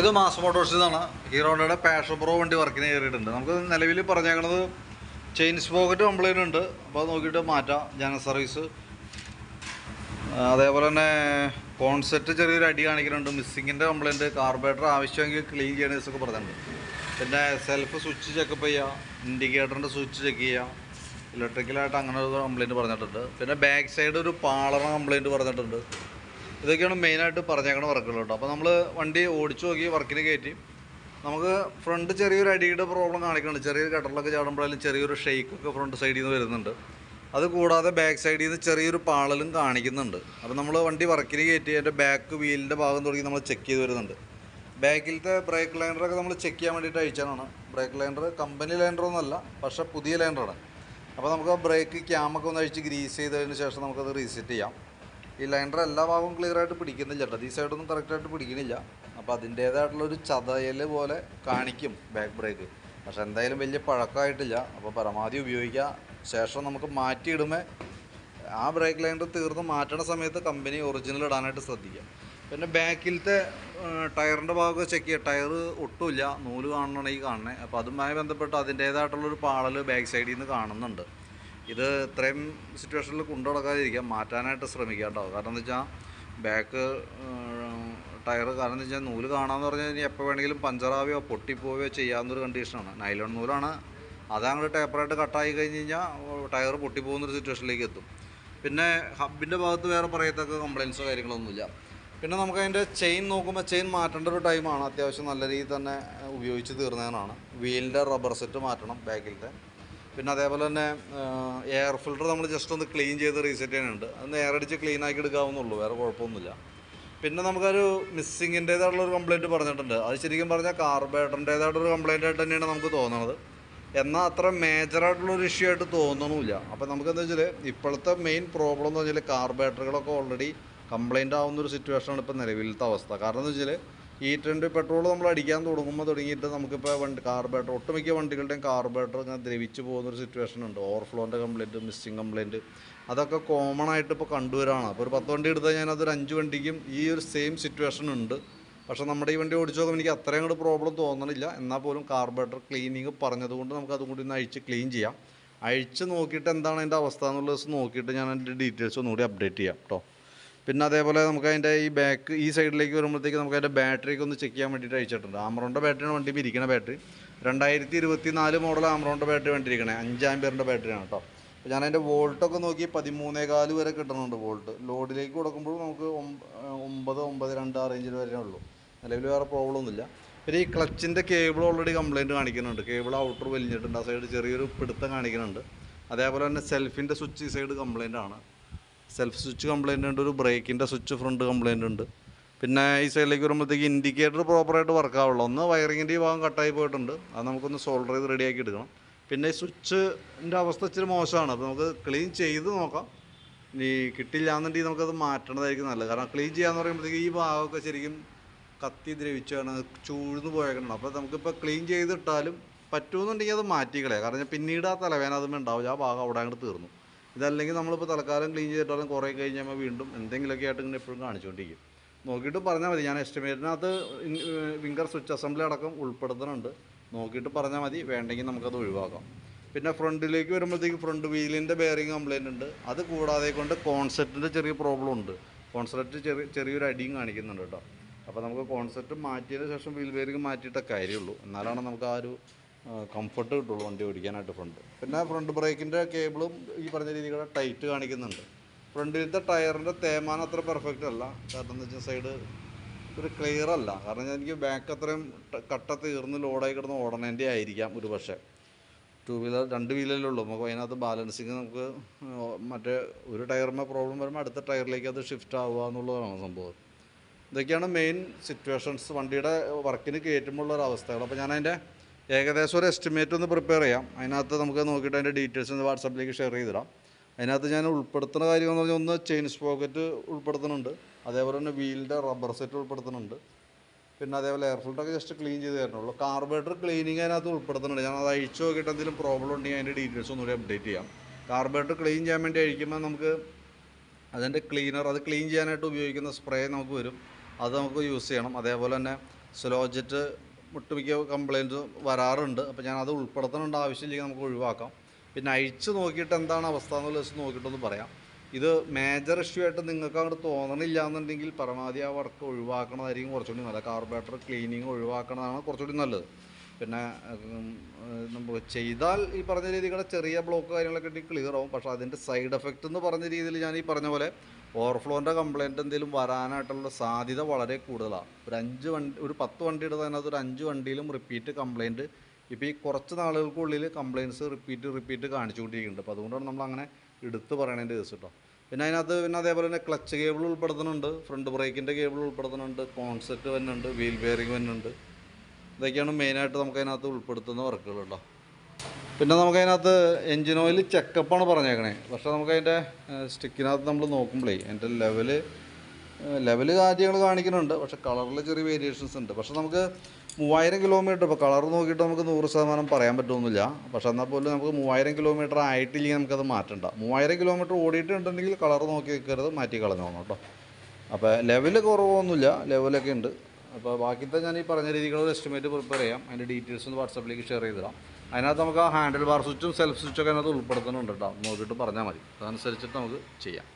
ഇത് മാസ് മോട്ടോഴ്സിൽ നിന്നാണ് ഹീറോയുടെ passion pro വണ്ടി വർക്കിന് കയറിയിട്ടുണ്ട്. നമുക്ക് നിലവിൽ പറഞ്ഞേക്കണത് ചെയിൻ സ്പോക്കറ്റ് കംപ്ലൈന്റ് ഉണ്ട്. അപ്പോൾ അത് നോക്കിയിട്ട് മാറ്റാം. ജനറൽ സർവീസ് അതേപോലെ തന്നെ കോൺസെറ്റ് ചെറിയൊരു അടി കാണിക്കുന്നുണ്ട്. മിസ്സിങ്ങിന്റെ കംപ്ലൈന്റ് കാർബറേറ്റർ ആവശ്യമെങ്കിൽ ക്ലീൻ ചെയ്യണ ദിവസമൊക്കെ പറഞ്ഞിട്ടുണ്ട്. പിന്നെ സെൽഫ് സ്വിച്ച് ചെക്കപ്പ് ചെയ്യുക ഇൻഡിക്കേറ്ററിന്റെ സ്വിച്ച് ചെക്ക് ചെയ്യുക ഇലക്ട്രിക്കലായിട്ട് അങ്ങനെ ഒരു കംപ്ലൈന്റ് പറഞ്ഞിട്ടുണ്ട്. പിന്നെ ബാക്ക് സൈഡ് ഒരു പാളറ കംപ്ലൈന്റ് പറഞ്ഞിട്ടുണ്ട്. ഇതൊക്കെയാണ് മെയിനായിട്ട് പറഞ്ഞേക്കണ വർക്കുകൾ കേട്ടോ. അപ്പോൾ നമ്മൾ വണ്ടി ഓടിച്ചു നോക്കി വർക്കിന് കയറ്റി. നമുക്ക് ഫ്രണ്ട് ചെറിയൊരു അടിയുടെ പ്രോബ്ലം കാണിക്കുന്നുണ്ട്. ചെറിയൊരു കട്ടറിലൊക്കെ ചാടുമ്പോഴായാലും ചെറിയൊരു ഷെയ്ക്കൊക്കെ ഫ്രണ്ട് സൈഡിൽ നിന്ന് വരുന്നുണ്ട്. അത് കൂടാതെ ബാക്ക് സൈഡിൽ നിന്ന് ചെറിയൊരു പാളലും കാണിക്കുന്നുണ്ട്. അപ്പോൾ നമ്മൾ വണ്ടി വർക്കിന് കയറ്റി അതിന്റെ ബാക്ക് വീലിന്റെ ഭാഗം തുടങ്ങി നമ്മൾ ചെക്ക് ചെയ്ത് വരുന്നുണ്ട്. ബാക്കിലത്തെ ബ്രേക്ക് ലൈൻഡറൊക്കെ നമ്മൾ ചെക്ക് ചെയ്യാൻ വേണ്ടിയിട്ട് അയച്ചാണ് ബ്രേക്ക് ലൈൻഡർ കമ്പനി ലൈൻഡറൊന്നുമല്ല പക്ഷേ പുതിയ ലൈൻഡറാണ് അപ്പോൾ നമുക്ക് ആ ബ്രേക്ക് ക്യാമൊക്കെ ഒന്ന് അഴിച്ച് ഗ്രീസ് ചെയ്തതിന് ശേഷം നമുക്കത് റീസെറ്റ് ചെയ്യാം. ഈ ലൈനർ എല്ലാ ഭാഗവും ക്ലിയർ ആയിട്ട് പിടിക്കുന്നില്ല കേട്ടോ. ഈ സൈഡൊന്നും കറക്റ്റായിട്ട് പിടിക്കുന്നില്ല അപ്പോൾ അതിന്റേതായിട്ടുള്ളൊരു ചതയൽ പോലെ കാണിക്കും ബാക്ക് ബ്രേക്ക് പക്ഷെ എന്തായാലും വലിയ പഴക്കമായിട്ടില്ല. അപ്പോൾ പരമാവധി ഉപയോഗിക്കുക ശേഷം നമുക്ക് മാറ്റിയിടുമ്പോൾ ആ ബ്രേക്ക് ലൈനർ തീർന്ന് മാറ്റണ സമയത്ത് കമ്പനി ഒറിജിനൽ ഇടാനായിട്ട് ശ്രദ്ധിക്കുക പിന്നെ ബാക്കിലത്തെ ടയറിന്റെ ഭാഗമൊക്കെ ചെക്ക് ചെയ്യുക ടയർ ഒട്ടുമില്ല. നൂൽ കാണണമെങ്കിൽ കാണണേ. അപ്പോൾ അതുമായി ബന്ധപ്പെട്ട് അതിന്റേതായിട്ടുള്ളൊരു പാളൽ ബാക്ക് സൈഡിൽ നിന്ന് കാണുന്നുണ്ട്. ഇത് ഇത്രയും സിറ്റുവേഷനിൽ കൊണ്ടു നടക്കാതിരിക്കാം മാറ്റാനായിട്ട് ശ്രമിക്കുക കാരണം എന്താ വെച്ചാൽ ബാക്ക് ടയർ കാരണം എന്ന് വെച്ചാൽ നൂൽ കാണാമെന്ന് പറഞ്ഞാൽ ഇനി എപ്പോൾ വേണമെങ്കിലും പഞ്ചറാവുകയോ പൊട്ടിപ്പോവുകയോ ചെയ്യാവുന്നൊരു കണ്ടീഷനാണ് നൈലോൺ നൂലാണ്. അതങ്ങോട്ട് ടേപ്പറായിട്ട് കട്ടായി കഴിഞ്ഞ് കഴിഞ്ഞാൽ ടയർ പൊട്ടിപ്പോകുന്നൊരു സിറ്റുവേഷനിലേക്ക് എത്തും. പിന്നെ ഹബിന്റെ ഭാഗത്ത് വേറെ പറയത്തക്ക കംപ്ലയിൻസോ കാര്യങ്ങളൊന്നുമില്ല. പിന്നെ നമുക്ക് അതിന്റെ ചെയിൻ നോക്കുമ്പോൾ ചെയിൻ മാറ്റേണ്ട ഒരു ടൈമാണ് അത്യാവശ്യം നല്ല രീതിയിൽ തന്നെ ഉപയോഗിച്ച് തീർന്നതിനാണ്. വീലിന്റെ റബ്ബർ സെറ്റ് മാറ്റണം ബാക്കിലത്തെ പിന്നെ അതേപോലെ തന്നെ എയർ ഫിൽട്ടർ നമ്മൾ ജസ്റ്റ് ഒന്ന് ക്ലീൻ ചെയ്ത് റീസെറ്റ് ചെയ്യാനുണ്ട് അന്ന് എയർ അടിച്ച് ക്ലീൻ ആക്കി എടുക്കാവുന്നുള്ളൂ വേറെ കുഴപ്പമൊന്നുമില്ല. പിന്നെ നമുക്കൊരു മിസ്സിങ്ങിന്റേതായിട്ടുള്ള ഒരു കംപ്ലയിന്റ് പറഞ്ഞിട്ടുണ്ട്. അത് ശരിക്കും പറഞ്ഞാൽ കാർബേറ്ററിന്റേതായിട്ടൊരു കംപ്ലയിന്റ് ആയിട്ട് തന്നെയാണ് നമുക്ക് തോന്നുന്നത്. എന്നാൽ അത്ര മേജറായിട്ടുള്ള ഒരു ഇഷ്യൂ ആയിട്ട് തോന്നണമില്ല. അപ്പോൾ നമുക്ക് എന്താ വെച്ചാൽ ഇപ്പോഴത്തെ മെയിൻ പ്രോബ്ലം എന്ന് വെച്ചാൽ കാർബേറ്ററുകളൊക്കെ ഓൾറെഡി കംപ്ലയിന്റ് ആവുന്ന ഒരു സിറ്റുവേഷനാണ് ഇപ്പോൾ നിലവിലത്തെ അവസ്ഥ. കാരണം എന്ന് വെച്ചാൽ ഈ ട്രെൻഡ് പെട്രോൾ നമ്മൾ അടിക്കാൻ തുടങ്ങുമ്പോൾ തുടങ്ങിയിട്ട് നമുക്കിപ്പോൾ വണ്ടി കാർബേറ്റർ ഒട്ടുമിക്ക വണ്ടികളുടെയും കാർബേറ്റർ ഇങ്ങനെ ദ്രവിച്ച് പോകുന്ന ഒരു സിറ്റുവേഷൻ ഉണ്ട്. ഓവർഫ്ലോന്റെ കംപ്ലയിന്റ് മിസ്സിങ് കംപ്ലയിന്റ് അതൊക്കെ കോമൺ ആയിട്ട് ഇപ്പോൾ കണ്ടുവരാണ്. അപ്പോൾ ഒരു പത്ത് വണ്ടി എടുത്താൽ ഞാൻ അതൊരു അഞ്ച് വണ്ടിക്കും ഈ ഒരു സെയിം സിറ്റുവേഷൻ ഉണ്ട്. പക്ഷേ നമ്മുടെ ഈ വണ്ടി ഓടിച്ചു നോക്കുമ്പോൾ എനിക്ക് അത്രയും കൂടെ പ്രോബ്ലം തോന്നണില്ല. എന്നാൽ പോലും കാർബറേറ്റർ ക്ലീനിങ് പറഞ്ഞതുകൊണ്ട് നമുക്ക് അതും കൂടി ഒന്ന് അഴിച്ച് ക്ലീൻ ചെയ്യാം. അഴിച്ച് നോക്കിയിട്ട് എന്താണ് അതിന്റെ അവസ്ഥ എന്നുള്ള ദിവസം നോക്കിയിട്ട് ഞാൻ അതിന്റെ ഡീറ്റെയിൽസ് ഒന്നുകൂടി അപ്ഡേറ്റ് ചെയ്യാം കേട്ടോ പിന്നെ അതേപോലെ നമുക്ക് അതിന്റെ ഈ ബാക്ക് ഈ സൈഡിലേക്ക് വരുമ്പോഴത്തേക്ക് നമുക്ക് അതിന്റെ ബാറ്ററിക്ക് ഒന്ന് ചെക്ക് ചെയ്യാൻ വേണ്ടിയിട്ട് അയച്ചിട്ടുണ്ട്. ആമറോണിന്റെ ബാറ്ററിയാണ് വണ്ടി ഇരിക്കുന്ന ബാറ്ററി രണ്ടായിരത്തി ഇരുപത്തി നാല് മോഡൽ ആമറോണിന്റെ ബാറ്ററി വണ്ടി ഇരിക്കണേ അഞ്ച് ബാറ്ററിയാണ് കേട്ടോ അപ്പോൾ ഞാൻ അതിന്റെ വോൾട്ടൊക്കെ നോക്കി പതിമൂന്നേകാൽ വരെ കിട്ടുന്നുണ്ട് വോൾട്ട് ലോഡിലേക്ക് കൊടുക്കുമ്പോൾ നമുക്ക് ഒമ്പ- ഒമ്പത് ഒമ്പത് രണ്ട് ആ റേഞ്ചിൽ വരെ ഉള്ളൂ. നിലവിൽ വേറെ പ്രോബ്ലം ഒന്നുമില്ല. പിന്നെ ഈ ക്ലച്ചിന്റെ കേബിൾ ഓൾറെഡി കംപ്ലയിന്റ് കാണിക്കുന്നുണ്ട്. കേബിൾ ഔട്ടർ വലിഞ്ഞിട്ടുണ്ട്. ആ സൈഡ് ചെറിയൊരു പിടുത്തം കാണിക്കുന്നുണ്ട്. അതേപോലെ തന്നെ സെൽഫിന്റെ സ്വിച്ച് ഈ സൈഡ് കംപ്ലയിന്റ് ആണ്. സെൽഫ് സ്വിച്ച് കംപ്ലയിന്റ് ഉണ്ട് ഒരു ബ്രേക്കിന്റെ സ്വിച്ച് ഫ്രണ്ട് കംപ്ലയിന്റ് ഉണ്ട്. പിന്നെ ഈ സൈഡിലേക്ക് വരുമ്പോഴത്തേക്ക് ഇൻഡിക്കേറ്റർ പ്രോപ്പറായിട്ട് വർക്ക് ആവുള്ളൂ. ഒന്ന് വയറിങ്ങിന്റെ ഈ ഭാഗം കട്ടായി പോയിട്ടുണ്ട്. അത് നമുക്കൊന്ന് സോൾഡർ ചെയ്ത് റെഡിയാക്കി എടുക്കണം. പിന്നെ ഈ സ്വിച്ചിന്റെ അവസ്ഥ ഇച്ചിരി മോശമാണ്. അപ്പോൾ നമുക്ക് ക്ലീൻ ചെയ്ത് നോക്കാം. ഇനി കിട്ടില്ല എന്നുണ്ടെങ്കിൽ നമുക്കത് മാറ്റേണ്ടതായിരിക്കും നല്ലത്. കാരണം ക്ലീൻ ചെയ്യാന്ന് പറയുമ്പോഴത്തേക്ക് ഈ ഭാഗമൊക്കെ ശരിക്കും കത്തി ദ്രവിച്ചാണ് ചൂഴ്ന്ന് പോയേക്കണം അപ്പോൾ നമുക്കിപ്പോൾ ക്ലീൻ ചെയ്തിട്ടാലും പറ്റുമെന്നുണ്ടെങ്കിൽ അത് മാറ്റിക്കളയാം കാരണം പിന്നീട് ആ തലവേന അതും ഉണ്ടാവില്ല ആ ഭാഗം അവിടെ അങ്ങോട്ട് തീർന്നു. ഇതല്ലെങ്കിൽ നമ്മളിപ്പോൾ തൽക്കാലം ക്ലീൻ ചെയ്തിട്ടാലും കുറേ കഴിഞ്ഞ് നമ്മൾ വീണ്ടും എന്തെങ്കിലുമൊക്കെ ആയിട്ട് ഇങ്ങനെ എപ്പോഴും കാണിച്ചുകൊണ്ടിരിക്കും നോക്കിയിട്ട് പറഞ്ഞാൽ മതി. ഞാൻ എസ്റ്റിമേറ്റിനകത്ത് വിങ്കർ സ്വിച്ച് അസംബ്ലി അടക്കം ഉൾപ്പെടുത്തുന്നുണ്ട്. നോക്കിയിട്ട് പറഞ്ഞാൽ മതി. വേണ്ടെങ്കിൽ നമുക്കത് ഒഴിവാക്കാം. പിന്നെ ഫ്രണ്ടിലേക്ക് വരുമ്പോഴത്തേക്ക് ഫ്രണ്ട് വീലിന്റെ ബെയറിങ് കംപ്ലൈന്റ് ഉണ്ട്. അത് കൂടാതെ കൊണ്ട് കോൺസെപ്റ്റിന്റെ ചെറിയ പ്രോബ്ലം ഉണ്ട്. കോൺസെപ്റ്റ് ചെറിയ ചെറിയൊരു അടിയും കാണിക്കുന്നുണ്ട് കേട്ടോ. അപ്പോൾ നമുക്ക് കോൺസെപ്റ്റ് മാറ്റിയതിന് ശേഷം വീൽ ബെയറിങ് മാറ്റിയിട്ടേ കാര്യമുള്ളൂ എന്നാലാണ് നമുക്ക് ആ ഒരു കംഫർട്ട് കിട്ടുള്ളൂ വണ്ടി ഓടിക്കാനായിട്ട് ഫ്രണ്ട് പിന്നെ ഫ്രണ്ട് ബ്രേക്കിന്റെ കേബിളും ഈ പറഞ്ഞ രീതിയിലുള്ള ടൈറ്റ് കാണിക്കുന്നുണ്ട്. ഫ്രണ്ടിലത്തെ ടയറിന്റെ തേമാനം അത്ര പെർഫെക്റ്റ് അല്ല. കാരണം എന്താ വെച്ചാൽ സൈഡ് ഒരു ക്ലിയർ അല്ല. കാരണം എനിക്ക് ബാക്ക് അത്രയും കട്ട തീർന്ന് ലോഡായി കിടന്ന് ഓടണേന്റെ ആയിരിക്കാം ഒരു പക്ഷേ. ടു വീലർ രണ്ട് വീലറിലുള്ളൂ നമുക്ക് അതിനകത്ത് ബാലൻസിങ് നമുക്ക് മറ്റേ ഒരു ടയറിന്റെ പ്രോബ്ലം വരുമ്പോൾ അടുത്ത ടയറിലേക്ക് അത് ഷിഫ്റ്റ് ആവുക എന്നുള്ളതാണ് സംഭവം. ഇതൊക്കെയാണ് മെയിൻ സിറ്റുവേഷൻസ് വണ്ടിയുടെ വർക്കിന് കയറ്റുമ്പോൾ ഉള്ള ഒരു അവസ്ഥകൾ. അപ്പോൾ ഞാൻ അതിന്റെ ഏകദേശം ഒരു എസ്റ്റിമേറ്റ് ഒന്ന് പ്രിപ്പയർ ചെയ്യാം. അതിനകത്ത് നമുക്ക് നോക്കിയിട്ട് അതിന്റെ ഡീറ്റെയിൽസ് ഒന്ന് വാട്സാപ്പിലേക്ക് ഷെയർ ചെയ്തിടാം. അതിനകത്ത് ഞാൻ ഉൾപ്പെടുത്തുന്ന കാര്യം എന്ന് പറഞ്ഞാൽ ഒന്ന് ചെയിൻ സ്പോക്കറ്റ് ഉൾപ്പെടുത്തുന്നുണ്ട്. അതേപോലെ തന്നെ വീലിന്റെ റബ്ബർ സെറ്റ് ഉൾപ്പെടുത്തുന്നുണ്ട്. പിന്നെ അതേപോലെ എയർ ഫിൽറ്ററൊക്കെ ജസ്റ്റ് ക്ലീൻ ചെയ്ത് തരണുള്ളൂ. കാർബറേറ്റർ ക്ലീനിങ് അതിനകത്ത് ഉൾപ്പെടുത്തുന്നുണ്ട്. ഞാൻ അത് അഴിച്ചു നോക്കിയിട്ട് എന്തെങ്കിലും പ്രോബ്ലം ഉണ്ടെങ്കിൽ അതിന്റെ ഡീറ്റെയിൽസ് ഒന്നുകൂടി അപ്ഡേറ്റ് ചെയ്യാം. കാർബറേറ്റർ ക്ലീൻ ചെയ്യാൻ വേണ്ടി അഴിക്കുമ്പോൾ നമുക്ക് അതിന്റെ ക്ലീനർ അത് ക്ലീൻ ചെയ്യാനായിട്ട് ഉപയോഗിക്കുന്ന സ്പ്രേ നമുക്ക് വരും. അത് നമുക്ക് യൂസ് ചെയ്യണം. അതേപോലെ തന്നെ സ്ലോ ജെറ്റ് ഒട്ടുമിക്ക കംപ്ലയിന്റ് വരാറുണ്ട്. അപ്പോൾ ഞാൻ അത് ഉൾപ്പെടുത്തണേണ്ട ആവശ്യമില്ലെങ്കിൽ നമുക്ക് ഒഴിവാക്കാം. പിന്നെ അഴിച്ച് നോക്കിയിട്ട് എന്താണ് അവസ്ഥ എന്നുള്ള വെച്ച് നോക്കിയിട്ടൊന്ന് പറയാം. ഇത് മേജർ ഇഷ്യൂ ആയിട്ട് നിങ്ങൾക്ക് അങ്ങോട്ട് തോന്നണില്ല എന്നുണ്ടെങ്കിൽ പരമാവധി ആ വർക്ക് ഒഴിവാക്കണതായിരിക്കും കുറച്ചുകൂടി നല്ലത്. കാർബറേറ്റർ ക്ലീനിങ് ഒഴിവാക്കണതാണ് കുറച്ചുകൂടി നല്ലത്. പിന്നെ നമ്മൾ ചെയ്താൽ ഈ പറഞ്ഞ രീതികളുടെ ചെറിയ ബ്ലോക്ക് കാര്യങ്ങളൊക്കെ ക്ലിയർ ആവും. പക്ഷേ അതിന്റെ സൈഡ് എഫക്റ്റ് എന്ന് പറഞ്ഞ രീതിയിൽ ഞാൻ ഈ പറഞ്ഞ പോലെ ഓവർഫ്ലോന്റെ കംപ്ലയിന്റ് എന്തെങ്കിലും വരാനായിട്ടുള്ള സാധ്യത വളരെ കൂടുതലാണ്. ഒരു അഞ്ച് വണ്ടി ഒരു പത്ത് വണ്ടി അത് ഒരു അഞ്ച് വണ്ടിയിലും റിപ്പീറ്റ് കംപ്ലയിന്റ് ഇപ്പോൾ ഈ കുറച്ച് നാളുകൾക്കുള്ളിൽ കംപ്ലയിന്റ്സ് റിപ്പീറ്റ് റിപ്പീറ്റ് കാണിച്ചുകൊണ്ടിരിക്കുന്നുണ്ട്. അപ്പോൾ അതുകൊണ്ടാണ് നമ്മൾ അങ്ങനെ എടുത്ത് പറയണതിന്റെ ദിവസം കേട്ടോ പിന്നെ അതിനകത്ത് പിന്നെ അതേപോലെ തന്നെ ക്ലച്ച് കേബിൾ ഉൾപ്പെടുത്തുന്നുണ്ട്. ഫ്രണ്ട് ബ്രേക്കിന്റെ കേബിൾ ഉൾപ്പെടുത്തുന്നുണ്ട്. കോൺസെപ്റ്റ് വരുന്നുണ്ട്. വീൽ ബെയറിംഗ് വരുന്നുണ്ട്. ഇതൊക്കെയാണ് മെയിനായിട്ട് നമുക്ക് അതിനകത്ത് ഉൾപ്പെടുത്തുന്ന വർക്കുകൾ കേട്ടോ പിന്നെ നമുക്കതിനകത്ത് എൻജിൻ ഓയിൽ ചെക്കപ്പാണ് പറഞ്ഞേക്കണേ. പക്ഷേ നമുക്കതിന്റെ സ്റ്റിക്കിനകത്ത് നമ്മൾ നോക്കുമ്പോഴേ അതിന്റെ ലെവൽ ലെവൽ കാര്യങ്ങൾ കാണിക്കുന്നുണ്ട്. പക്ഷേ കളറിൽ ചെറിയ വേരിയേഷൻസ് ഉണ്ട്. പക്ഷേ നമുക്ക് മൂവായിരം കിലോമീറ്റർ ഇപ്പോൾ കളർ നോക്കിയിട്ട് നമുക്ക് നൂറ് ശതമാനം പറയാൻ പറ്റുമൊന്നുമില്ല പക്ഷേ എന്നാൽ പോലും നമുക്ക് മൂവായിരം കിലോമീറ്റർ ആയിട്ടില്ലെങ്കിൽ നമുക്കത് മാറ്റണ്ട. മൂവായിരം കിലോമീറ്റർ ഓടിയിട്ടുണ്ടെങ്കിൽ കളർ നോക്കി വെക്കരുത് മാറ്റി കളഞ്ഞോണം കേട്ടോ. അപ്പോൾ ലെവൽ കുറവൊന്നുമില്ല ലെവലൊക്കെ ഉണ്ട്. അപ്പോൾ ബാക്കിത്തെ ഞാൻ ഈ പറഞ്ഞ രീതിയിലുള്ള എസ്റ്റിമേറ്റ് പ്രിപ്പയർ ചെയ്യാം. അതിന്റെ ഡീറ്റെയിൽസ് ഒന്ന് വാട്സാപ്പിലേക്ക് ഷെയർ ചെയ്തിടാം അതിനകത്ത് നമുക്ക് ആ ഹാൻഡിൽ ബാർ സ്വിച്ചും സെൽഫ് സ്വിച്ചൊക്കെ അതിനകത്ത് ഉൾപ്പെടുത്തുന്നുണ്ട് കേട്ടോ നോക്കിയിട്ട് പറഞ്ഞാൽ മതി. അതനുസരിച്ചിട്ട് നമുക്ക് ചെയ്യാം.